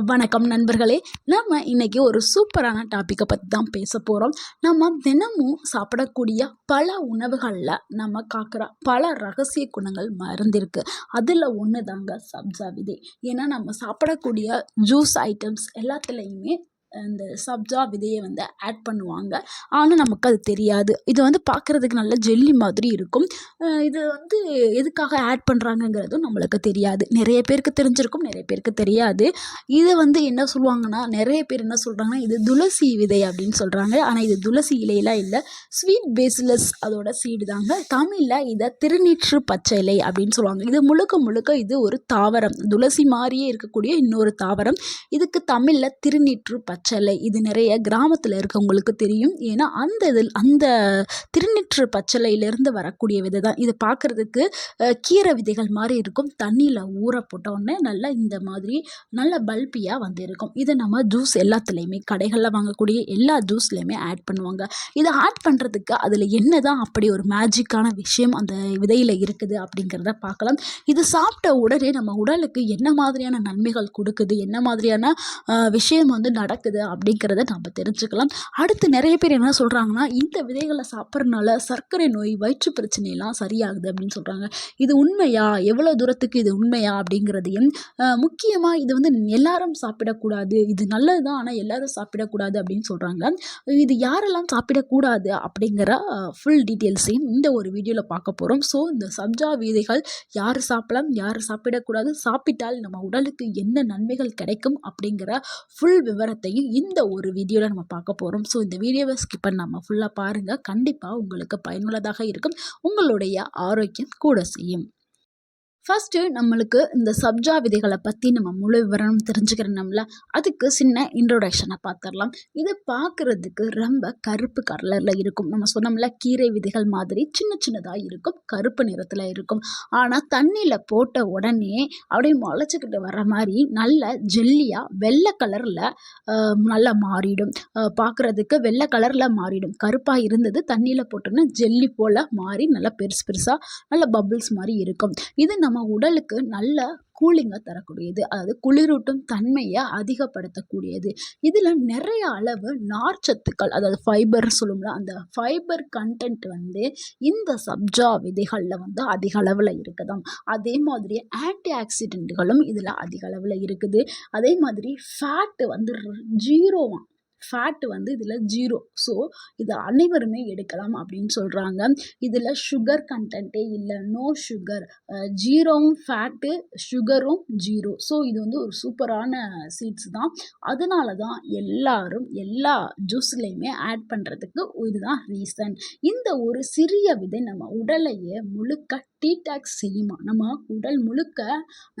வணக்கம் நண்பர்களே. நம்ம இன்னைக்கு ஒரு சூப்பரான டாப்பிக்கை பற்றி தான் பேச போகிறோம் நம்ம தினமும் சாப்பிடக்கூடிய பல உணவுகளில் நம்ம காக்கிற பல ரகசிய குணங்கள் மறந்துருக்கு அதில் ஒன்று தாங்க சப்ஜா விதை. ஏன்னா நம்ம சாப்பிடக்கூடிய ஜூஸ் ஐட்டம்ஸ் எல்லாத்துலேயுமே இந்த சப்ஜா விதையை வந்து ஆட் பண்ணுவாங்க. ஆனால் நமக்கு அது தெரியாது. இது வந்து பார்க்குறதுக்கு நல்ல ஜெல்லி மாதிரி இருக்கும். இது வந்து எதுக்காக ஆட் பண்ணுறாங்கங்கிறதும் நம்மளுக்கு தெரியாது. நிறைய பேருக்கு தெரிஞ்சிருக்கும் நிறைய பேருக்கு தெரியாது. இதை வந்து என்ன சொல்லுவாங்கன்னா நிறைய பேர் என்ன சொல்கிறாங்கன்னா இது துளசி விதை அப்படின்னு சொல்கிறாங்க ஆனால் இது துளசி இலையெல்லாம் இல்லை. ஸ்வீட் பேஸ்லெஸ் அதோட சீடு தாங்க. தமிழில் இதை திருநீற்று பச்சை இலை அப்படின்னு சொல்லுவாங்க. இது முழுக்க முழுக்க இது ஒரு தாவரம். துளசி மாதிரியே இருக்கக்கூடிய இன்னொரு தாவரம். இதுக்கு தமிழில் திருநீற்று பச்சை பச்சலை இது நிறைய கிராமத்தில் இருக்கவங்களுக்கு தெரியும். ஏன்னா அந்த இதில் அந்த திருநீற்று பச்சலையிலேருந்து வரக்கூடிய விதை தான் இது பார்க்குறதுக்கு கீரை விதைகள் மாதிரி இருக்கும். தண்ணியில் ஊற போட்டோடனே நல்லா இந்த மாதிரி நல்ல பல்பியாக வந்து இருக்கும் இதை நம்ம ஜூஸ் எல்லாத்துலேயுமே கடைகளில் வாங்கக்கூடிய எல்லா ஜூஸ்லேயுமே ஆட் பண்ணுவாங்க. இதை ஆட் பண்ணுறதுக்கு அதில் என்ன தான் அப்படி ஒரு மேஜிக்கான விஷயம் அந்த விதையில் இருக்குது அப்படிங்கிறத பார்க்கலாம். இது சாப்பிட்ட உடனே நம்ம உடலுக்கு என்ன மாதிரியான நன்மைகள் கொடுக்குது? என்ன மாதிரியான விஷயம் வந்து நடக்குது? அப்படிங்கிறத நம்ம தெரிஞ்சுக்கலாம். அடுத்து நிறைய பேர் என்ன சொல்கிறாங்கன்னா இந்த விதைகளை சாப்பிட்றதுனால சர்க்கரை நோய் வயிற்று பிரச்சனையெல்லாம் சரியாகுது அப்படின்னு சொல்கிறாங்க இது உண்மையா? எவ்வளோ தூரத்துக்கு இது உண்மையா அப்படிங்கிறதையும் முக்கியமாக இது வந்து எல்லாரும் சாப்பிடக்கூடாது. இது நல்லது தான் ஆனால் எல்லாரும் சாப்பிடக்கூடாது அப்படின்னு சொல்கிறாங்க இது யாரெல்லாம் சாப்பிடக்கூடாது அப்படிங்கிற ஃபுல் டீட்டெயில்ஸையும் இந்த ஒரு வீடியோவில் பார்க்க போகிறோம் ஸோ இந்த சப்ஜா விதைகள் யார் சாப்பிடலாம் யார் சாப்பிடக்கூடாது சாப்பிட்டால் நம்ம உடலுக்கு என்ன நன்மைகள் கிடைக்கும் அப்படிங்கிற ஃபுல் விவரத்தையும் இந்த ஒரு வீடியோவில் நம்ம பார்க்க போகிறோம் ஸோ இந்த வீடியோவை ஸ்கிப் பண்ணாமல் ஃபுல்லாக பாருங்கள் கண்டிப்பாக உங்களுக்கு பயனுள்ளதாக இருக்கும். உங்களுடைய ஆரோக்கியம் கூட செய்யும் ஃபஸ்ட்டு நம்மளுக்கு இந்த சப்ஜா விதைகளை பற்றி நம்ம முழு விவரம் தெரிஞ்சுக்கிறோம்ல அதுக்கு சின்ன இன்ட்ரோடக்ஷனை பார்த்துடலாம் இது பார்க்குறதுக்கு ரொம்ப கருப்பு கலரில் இருக்கும். நம்ம சொன்னோம்ல கீரை விதைகள் மாதிரி சின்ன சின்னதாக இருக்கும் கருப்பு நிறத்தில் இருக்கும். ஆனால் தண்ணியில் போட்ட உடனே அப்படியே முளைச்சிக்கிட்டு வர மாதிரி நல்ல ஜெல்லியாக வெள்ளை கலரில் நல்லா மாறிடும். பார்க்குறதுக்கு வெள்ளை கலரில் மாறிடும். கருப்பாக இருந்தது தண்ணியில் போட்டோன்னா ஜெல்லி போல் மாறி நல்லா பெருசு பெருசாக நல்ல பபுள்ஸ் மாதிரி இருக்கும். இது நம்ம நம்ம உடலுக்கு நல்ல கூலிங்கை தரக்கூடியது. அதாவது குளிரூட்டும் தன்மையை அதிகப்படுத்தக்கூடியது. இதில் நிறைய அளவு நார்ச்சத்துக்கள் அதாவது ஃபைபர் சொல்லும்ல அந்த ஃபைபர் கண்டென்ட் வந்து இந்த சப்ஜா விதைகளில் வந்து அதிக அளவில் இருக்குதாம். அதே மாதிரி ஆன்டி ஆக்சிடென்ட்களும் இதில் அதிக அளவில் இருக்குது. அதே மாதிரி ஃபேட்டு வந்து ஜீரோவாம் ஃபேட் வந்து இதில் ஜீரோ ஸோ இதை அனைவருமே எடுக்கலாம் அப்படின்னு சொல்கிறாங்க இதில் சுகர் கண்டென்ட்டே இல்லை. நோ சுகர் ஜீரோவும் ஃபேட்டு சுகரும் ஜீரோ ஸோ இது வந்து ஒரு சூப்பரான சீட்ஸ் தான். அதனால தான் எல்லாரும் எல்லா ஜூஸ்லேயுமே ஆட் பண்ணுறதுக்கு இதுதான் ரீசன் இந்த ஒரு சிறிய விதை நம்ம உடலையே முழுக்க டீடாக்ஸ் செய்யுமா? நம்ம உடல் முழுக்க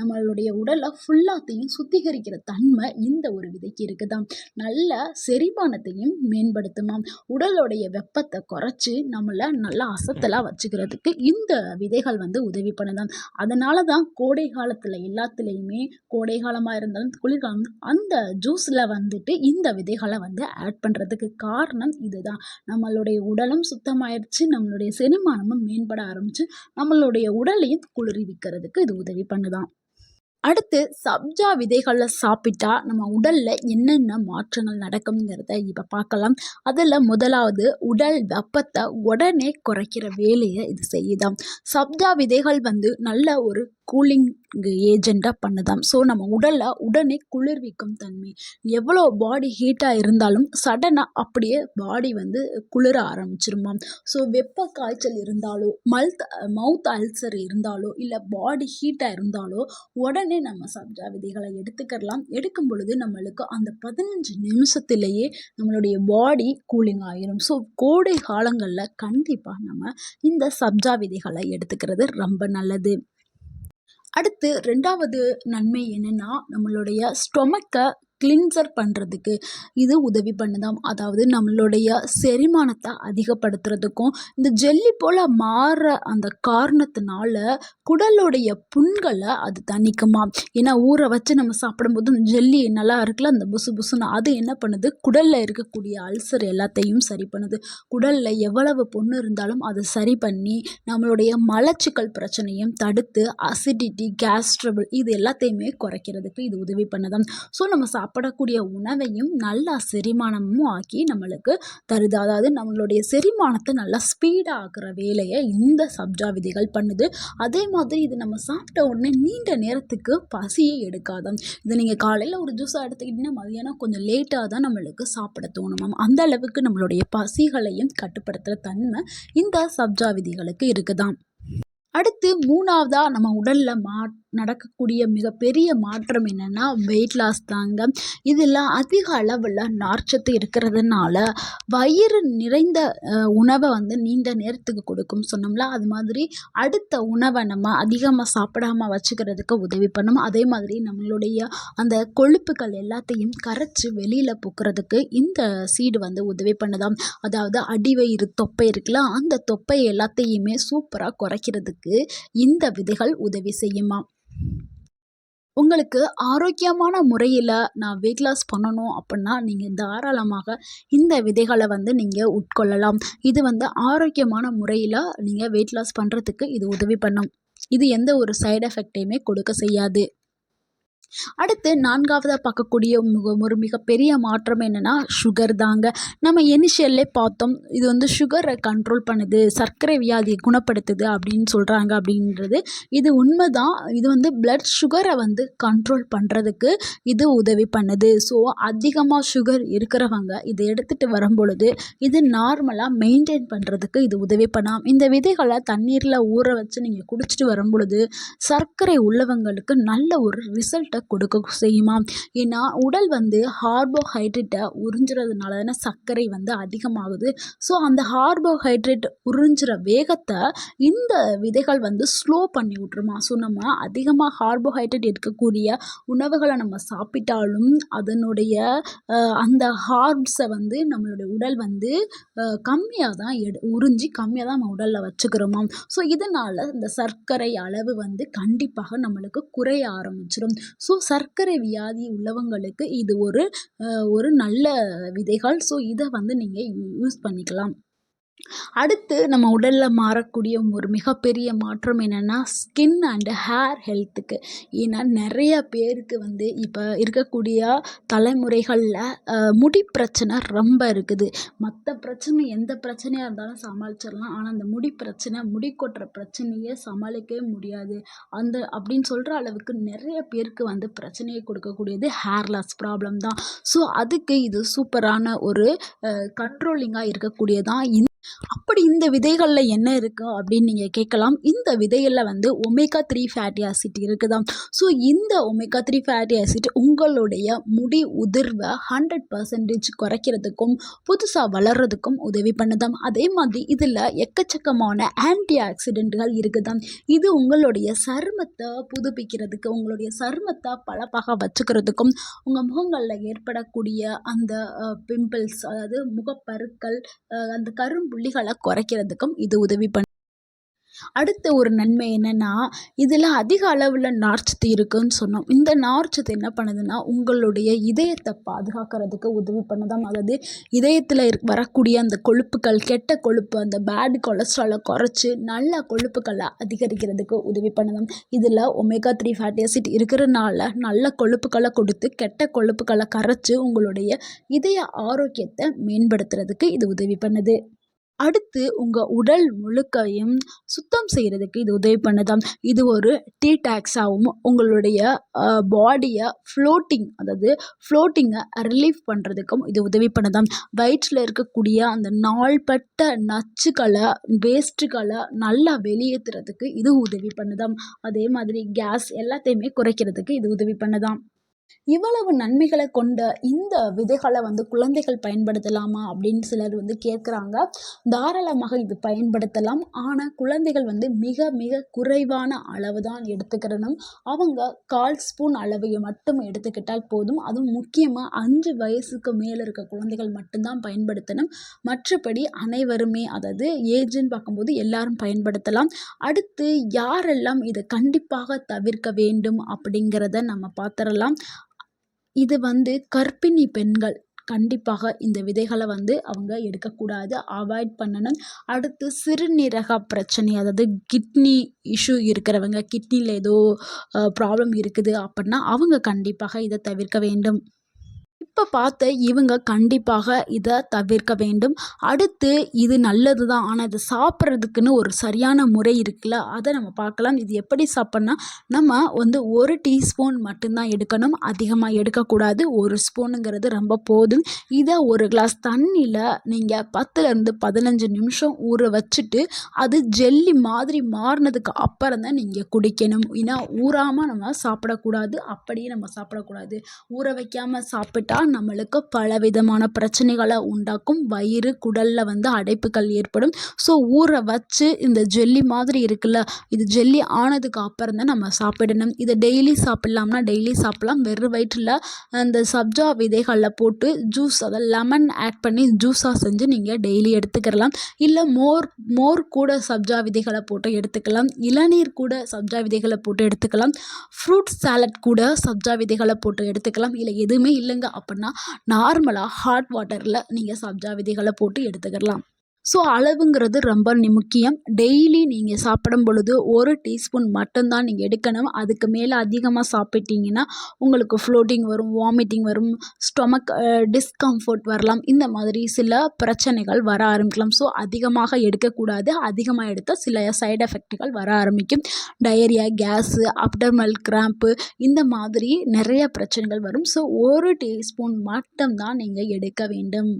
நம்மளுடைய உடலை ஃபுல்லாத்தையும் சுத்திகரிக்கிற தன்மை இந்த ஒரு விதைக்கு இருக்குதாம். நல்ல செரிமானத்தையும் மேம்படுத்துமாம். உடலுடைய வெப்பத்தை குறைச்சி நம்மளை நல்லா அசத்தலாக வச்சுக்கிறதுக்கு இந்த விதைகள் வந்து உதவி பண்ணுதாம். அதனால தான் கோடை காலத்தில் எல்லாத்துலேயுமே கோடை காலமாக இருந்தாலும் குளிர்காலம் அந்த ஜூஸில் வந்துட்டு இந்த விதைகளை வந்து ஆட் பண்ணுறதுக்கு காரணம் இதுதான். நம்மளுடைய உடலும் சுத்தமாயிருச்சு நம்மளுடைய செரிமானமும் மேம்பட ஆரம்பிச்சு நம்மளுடைய உடலையும் குளிர்விக்கிறதுக்கு இது உதவி பண்ணுதான். அடுத்து சப்ஜா விதைகளை சாப்பிட்டா நம்ம உடலில் என்னென்ன மாற்றங்கள் நடக்குங்கிறத இப்போ பார்க்கலாம். அதில் முதலாவது உடல் வெப்பத்தை உடனே குறைக்கிற வேலையை இது செய்யுதாம். சப்ஜா விதைகள் வந்து நல்ல ஒரு கூலிங் ஏஜெண்ட்டாக பண்ணுதாம் ஸோ நம்ம உடலை உடனே குளிர்விக்கும் தன்மை. எவ்வளோ பாடி ஹீட்டாக இருந்தாலும் சடனாக அப்படியே பாடி வந்து குளிர ஆரம்பிச்சிருமாம். ஸோ வெப்ப காய்ச்சல் இருந்தாலோ மல்த் மவுத் அல்சர் இருந்தாலோ இல்லை பாடி ஹீட்டாக இருந்தாலோ உடனே நம்ம சப்ஜா விதைகளை எடுத்துக்கலாம். எடுக்கும் பொழுது நம்மளுக்கு அந்த பதினஞ்சு நிமிஷத்துலேயே நம்மளுடைய பாடி கூலிங் ஆகிரும் ஸோ கோடை காலங்களில் கண்டிப்பாக நம்ம இந்த சப்ஜா விதைகளை எடுத்துக்கிறது ரொம்ப நல்லது. அடுத்து ரெண்டாவது நன்மை என்னென்னா நம்மளுடைய ஸ்டொமக்கை கிளின்சர் பண்ணுறதுக்கு இது உதவி பண்ணுதாம். அதாவது நம்மளுடைய செரிமானத்தை அதிகப்படுத்துறதுக்கும் இந்த ஜெல்லி போல் மாறுற அந்த காரணத்தினால குடலுடைய புண்களை அது தணிக்குமா ஏன்னா ஊற வச்சு நம்ம சாப்பிடும்போது அந்த ஜெல்லி நல்லா இருக்குல்ல அந்த புசு புசுன்னு அது என்ன பண்ணுது? குடலில் இருக்கக்கூடிய அல்சர் எல்லாத்தையும் சரி பண்ணுது. குடலில் எவ்வளவு பொண்ணு இருந்தாலும் அதை சரி பண்ணி நம்மளுடைய மலச்சிக்கல் பிரச்சனையும் தடுத்து அசிடிட்டி கேஸ் ட்ரபிள் இது எல்லாத்தையுமே குறைக்கிறதுக்கு இது உதவி பண்ணுதான் ஸோ நம்ம சாப்பிடக்கூடிய உணவையும் நல்லா செரிமானமும் ஆக்கி நம்மளுக்கு தருது. அதாவது நம்மளுடைய செரிமானத்தை நல்லா ஸ்பீடாகிற வேலையை இந்த சப்ஜா விதைகள் பண்ணுது. அதே மாதிரி இது நம்ம சாப்பிட்ட உடனே நீண்ட நேரத்துக்கு பசியை எடுக்காதாம். இதை நீங்கள் காலையில் ஒரு ஜூஸாக எடுத்துக்கிட்டிங்கன்னா மதியானம் கொஞ்சம் லேட்டாக தான் நம்மளுக்கு சாப்பிட தோணுமாம் அந்த அளவுக்கு நம்மளுடைய பசிகளையும் கட்டுப்படுத்துகிற தன்மை இந்த சப்ஜா விதிகளுக்கு இருக்குதாம். அடுத்து மூணாவதாக நம்ம உடலில் மாட் நடக்கக்கூடிய மிகப்பெரிய மாற்றம் என்னென்னா வெயிட் லாஸ் தாங்க. இதில் அதிக அளவில் நார்ச்சத்து இருக்கிறதுனால வயிறு நிறைந்த உணவை வந்து நீண்ட நேரத்துக்கு கொடுக்கும். சொன்னோம்ல அது மாதிரி அடுத்த உணவை நம்ம அதிகமாக சாப்பிடாம வச்சுக்கிறதுக்கு உதவி பண்ணும். அதே மாதிரி நம்மளுடைய அந்த கொழுப்புகள் எல்லாத்தையும் கரைச்சி வெளியில் போக்குறதுக்கு இந்த சீடு வந்து உதவி பண்ணுதாம். அதாவது அடிவயிறு தொப்பை இருக்குல்ல அந்த தொப்பை எல்லாத்தையுமே சூப்பராக குறைக்கிறதுக்கு இந்த விதைகள் உதவி செய்யுமா உங்களுக்கு ஆரோக்கியமான முறையில் நான் வெயிட் லாஸ் பண்ணணும் அப்படின்னா நீங்கள் தாராளமாக இந்த விதைகளை வந்து நீங்கள் உட்கொள்ளலாம். இது வந்து ஆரோக்கியமான முறையில் நீங்கள் வெயிட் லாஸ் பண்ணுறதுக்கு இது உதவி பண்ணும். இது எந்த ஒரு சைடு எஃபெக்டையுமே கொடுக்க செய்யாது. அடுத்து நான்காவதாக பார்க்கக்கூடிய மிக ஒரு மிகப்பெரிய மாற்றம் என்னென்னா சுகர் தாங்க. நம்ம இனிஷியல்லே பார்த்தோம் இது வந்து சுகரை கண்ட்ரோல் பண்ணுது சர்க்கரை வியாதியை குணப்படுத்துது அப்படின்னு சொல்கிறாங்க அப்படின்றது. இது உண்மை தான் இது வந்து பிளட் சுகரை வந்து கண்ட்ரோல் பண்ணுறதுக்கு இது உதவி பண்ணுது. ஸோ அதிகமாக சுகர் இருக்கிறவங்க இதை எடுத்துகிட்டு வரும் பொழுது இது நார்மலாக மெயின்டைன் பண்ணுறதுக்கு இது உதவி பண்ணலாம். இந்த விதைகளை தண்ணீரில் ஊற வச்சு நீங்கள் குடிச்சிட்டு வரும் பொழுது சர்க்கரை உள்ளவங்களுக்கு நல்ல ஒரு ரிசல்ட்டை கொடுக்க செய்யுமா? ஏன்னா உடல் வந்து கார்போஹைட்ரேட்டை உறிஞ்சுறதுனால தானே சர்க்கரை வந்து அதிகமாகுது. ஸோ அந்த ஹார்போஹைட்ரேட் உறிஞ்சுற வேகத்தை இந்த விதைகள் வந்து ஸ்லோ பண்ணி விட்ருமா ஸோ நம்ம அதிகமாக கார்போஹைட்ரேட் இருக்கக்கூடிய உணவுகளை நம்ம சாப்பிட்டாலும் அதனுடைய அந்த ஹார்ப்ஸை வந்து நம்மளுடைய உடல் வந்து கம்மியாக தான் எடு உறிஞ்சி கம்மியாக தான் நம்ம உடலில் வச்சுக்கிறோமா? ஸோ இதனால் இந்த சர்க்கரை அளவு வந்து கண்டிப்பாக நம்மளுக்கு குறைய ஆரம்பிச்சிடும் ஸோ ஸோ சர்க்கரை வியாதி உள்ளவங்களுக்கு இது ஒரு ஒரு நல்ல விதைகள். ஸோ இதை வந்து நீங்கள் யூஸ் பண்ணிக்கலாம். அடுத்து நம்ம உடலில் மாறக்கூடிய ஒரு மிகப்பெரிய மாற்றம் என்னென்னா ஸ்கின் அண்டு ஹேர் ஹெல்த்துக்கு ஏன்னா நிறைய பேருக்கு வந்து இப்போ இருக்கக்கூடிய தலைமுறைகளில் முடி பிரச்சனை ரொம்ப இருக்குது. மற்ற பிரச்சனை எந்த பிரச்சனையாக இருந்தாலும் சமாளிச்சிடலாம். ஆனால் அந்த முடி பிரச்சனை முடி கொட்டுற பிரச்சனையே சமாளிக்கவே முடியாது. அந்த அப்படின்னு சொல்கிற அளவுக்கு நிறைய பேருக்கு வந்து பிரச்சனையை கொடுக்கக்கூடியது ஹேர் லாஸ் ப்ராப்ளம் தான். ஸோ அதுக்கு இது சூப்பரான ஒரு கண்ட்ரோலிங்காக இருக்கக்கூடியதான் அப்படி இந்த விதைகளில் என்ன இருக்குது அப்படின்னு நீங்கள் கேட்கலாம். இந்த விதைகளில் வந்து ஒமேகா த்ரீ ஃபேட்டி ஆசிட் இருக்குதாம். ஸோ இந்த ஒமேகா த்ரீ ஃபேட்டி ஆசிட் உங்களுடைய முடி உதிர்வை ஹண்ட்ரட் பர்சன்டேஜ் குறைக்கிறதுக்கும் புதுசாக வளர்கிறதுக்கும் உதவி பண்ணுதாம். அதே மாதிரி இதில் எக்கச்சக்கமான ஆன்டி ஆக்சிடென்ட்கள் இருக்குதாம். இது உங்களுடைய சருமத்தை புதுப்பிக்கிறதுக்கு உங்களுடைய சருமத்தை பளபளப்பாக வச்சுக்கிறதுக்கும் உங்கள் முகங்களில் ஏற்படக்கூடிய அந்த பிம்பிள்ஸ் அதாவது முகப்பருக்கள் அந்த கரும்பு புள்ளிகளை குறைக்கிறதுக்கும் இது உதவி பண்ண. அடுத்த ஒரு நன்மை என்னென்னா இதில் அதிக அளவில் நார்ச்சத்து இருக்குதுன்னு சொன்னோம். இந்த நார்ச்சத்து என்ன பண்ணுதுன்னா உங்களுடைய இதயத்தை பாதுகாக்கிறதுக்கு உதவி பண்ணுதாம் அதாவது இதயத்தில் வரக்கூடிய அந்த கொழுப்புகள் கெட்ட கொழுப்பு அந்த பேட் கொலஸ்ட்ராலை குறைச்சி நல்ல கொழுப்புகளை அதிகரிக்கிறதுக்கு உதவி பண்ணுதாம் இதில் ஒமேகா த்ரீ ஃபேட்டி ஆசிட் இருக்கிறனால நல்ல கொழுப்புகளை கொடுத்து கெட்ட கொழுப்புகளை கரைச்சி உங்களுடைய இதய ஆரோக்கியத்தை மேம்படுத்துறதுக்கு இது உதவி பண்ணுது. அடுத்து உங்கள் உடல் முழுக்கையும் சுத்தம் செய்கிறதுக்கு இது உதவி பண்ணுதாம் இது ஒரு டீடாக்ஸாகவும் உங்களுடைய பாடியை ஃப்ளோட்டிங் அதாவது ஃப்ளோட்டிங்கை ரிலீஃப் பண்ணுறதுக்கும் இது உதவி பண்ணுதாம் வயிற்றில் இருக்கக்கூடிய அந்த நாள்பட்ட நச்சுக்களை வேஸ்ட்டுகளை நல்லா வெளியேற்றுறதுக்கு இது உதவி பண்ணுதாம் அதே மாதிரி கேஸ் எல்லாத்தையுமே குறைக்கிறதுக்கு இது உதவி பண்ணுதாம் இவ்வளவு நன்மைகளை கொண்ட இந்த விதைகளை வந்து குழந்தைகள் பயன்படுத்தலாமா அப்படின்னு சிலர் வந்து கேட்குறாங்க. தாராளமாக இது பயன்படுத்தலாம். ஆனால் குழந்தைகள் வந்து மிக மிக குறைவான அளவு தான் எடுத்துக்கிறணும். அவங்க கால் ஸ்பூன் அளவை மட்டும் எடுத்துக்கிட்டால் போதும். அதுவும் முக்கியமாக அஞ்சு வயசுக்கு மேலே இருக்க குழந்தைகள் மட்டும்தான் பயன்படுத்தணும். மற்றபடி அனைவருமே அதாவது ஏஜ்னு பார்க்கும்போது எல்லாரும் பயன்படுத்தலாம். அடுத்து யாரெல்லாம் இதை கண்டிப்பாக தவிர்க்க வேண்டும் அப்படிங்கிறத நம்ம பார்த்துடலாம். இது வந்து கர்ப்பிணி பெண்கள் கண்டிப்பாக இந்த விதைகளை வந்து அவங்க எடுக்கக்கூடாது. அவாய்ட் பண்ணணும். அடுத்து சிறுநீரக பிரச்சனை அதாவது கிட்னி இஷ்யூ இருக்கிறவங்க கிட்னியில் ஏதோ ப்ராப்ளம் இருக்குது அப்படின்னா அவங்க கண்டிப்பாக இதை தவிர்க்க வேண்டும். இப்போ பார்த்த இவங்க கண்டிப்பாக இதை தவிர்க்க வேண்டும். அடுத்து இது நல்லது தான் ஆனால் இதை சாப்பிட்றதுக்குன்னு ஒரு சரியான முறை இருக்குல்ல? அதை நம்ம பார்க்கலாம். இது எப்படி சாப்பிட்னா நம்ம வந்து ஒரு டீஸ்பூன் மட்டும்தான் எடுக்கணும். அதிகமாக எடுக்கக்கூடாது. ஒரு ஸ்பூனுங்கிறது ரொம்ப போதும். இதை ஒரு கிளாஸ் தண்ணியில் நீங்கள் பத்துலேருந்து பதினஞ்சு நிமிஷம் ஊற வச்சுட்டு அது ஜெல்லி மாதிரி மாறினதுக்கு அப்புறம் தான் நீங்கள் குடிக்கணும். ஏன்னா ஊறாமல் நம்ம சாப்பிடக்கூடாது. அப்படியே நம்ம சாப்பிடக்கூடாது. ஊற வைக்காமல் சாப்பிட்டா நம்மளுக்கு பலவிதமான பிரச்சனைகளை உண்டாக்கும். வயிறு குடலில் வந்து அடைப்புகள் ஏற்படும். ஸோ ஊற வச்சு இந்த ஜெல்லி மாதிரி இருக்குல்ல இது ஜெல்லி ஆனதுக்கு அப்புறம் தான் நம்ம சாப்பிடணும். இதை டெய்லி சாப்பிட்லாம்னா டெய்லி சாப்பிட்லாம். வெறும் வயிற்றில் அந்த சப்ஜா விதைகளில் போட்டு ஜூஸ் அதை லெமன் ஆட் பண்ணி ஜூஸாக செஞ்சு நீங்கள் டெய்லி எடுத்துக்கிறலாம் இல்லை மோர் மோர் கூட சப்ஜா விதைகளை போட்டு எடுத்துக்கலாம். இளநீர் கூட சப்ஜா விதைகளை போட்டு எடுத்துக்கலாம். ஃப்ரூட் சாலட் கூட சப்ஜா விதைகளை போட்டு எடுத்துக்கலாம். இல்லை எதுவுமே இல்லைங்க அப்போ அப்படின்னா நார்மலாக ஹாட் வாட்டரில் நீங்கள் சப்ஜா விதைகளை போட்டு எடுத்துக்கிடலாம். ஸோ அளவுங்கிறது ரொம்ப முக்கியம். டெய்லி நீங்கள் சாப்பிடும் பொழுது ஒரு டீஸ்பூன் மட்டும்தான் நீங்கள் எடுக்கணும். அதுக்கு மேலே அதிகமாக சாப்பிட்டீங்கன்னா உங்களுக்கு ஃப்ளோட்டிங் வரும் வாமிட்டிங் வரும் ஸ்டொமக் டிஸ்கம்ஃபர்ட் வரலாம். இந்த மாதிரி சில பிரச்சனைகள் வர ஆரம்பிக்கலாம். ஸோ அதிகமாக எடுக்கக்கூடாது. அதிகமாக எடுத்தால் சில சைடு எஃபெக்ட்டுகள் வர ஆரம்பிக்கும். டயரியா கேஸு அப்டர்மல் கிராம்ப்பு இந்த மாதிரி நிறைய பிரச்சனைகள் வரும். ஸோ ஒரு டீஸ்பூன் மட்டும்தான் நீங்கள் எடுக்க வேண்டும்.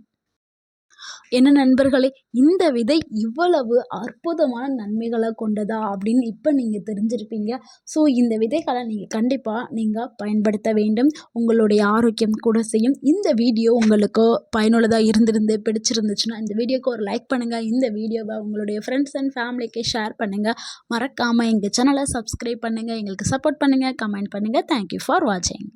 என்ன நண்பர்களே இந்த விதை இவ்வளவு அற்புதமான நன்மைகளை கொண்டதா அப்படின்னு இப்போ நீங்கள் தெரிஞ்சிருப்பீங்க. ஸோ இந்த விதைகளை நீங்கள் கண்டிப்பாக நீங்கள் பயன்படுத்த வேண்டும். உங்களுடைய ஆரோக்கியம் கூட செய்யும். இந்த வீடியோ உங்களுக்கு பயனுள்ளதாக இருந்திருந்து பிடிச்சிருந்துச்சுன்னா இந்த வீடியோக்கு ஒரு லைக் பண்ணுங்கள் இந்த வீடியோவை உங்களுடைய ஃப்ரெண்ட்ஸ் அண்ட் ஃபேமிலிக்கு ஷேர் பண்ணுங்கள் மறக்காமல் எங்கள் சேனலை சப்ஸ்கிரைப் பண்ணுங்கள் எங்களுக்கு சப்போர்ட் பண்ணுங்கள் கமெண்ட் பண்ணுங்கள் தேங்க்யூ ஃபார் வாட்சிங்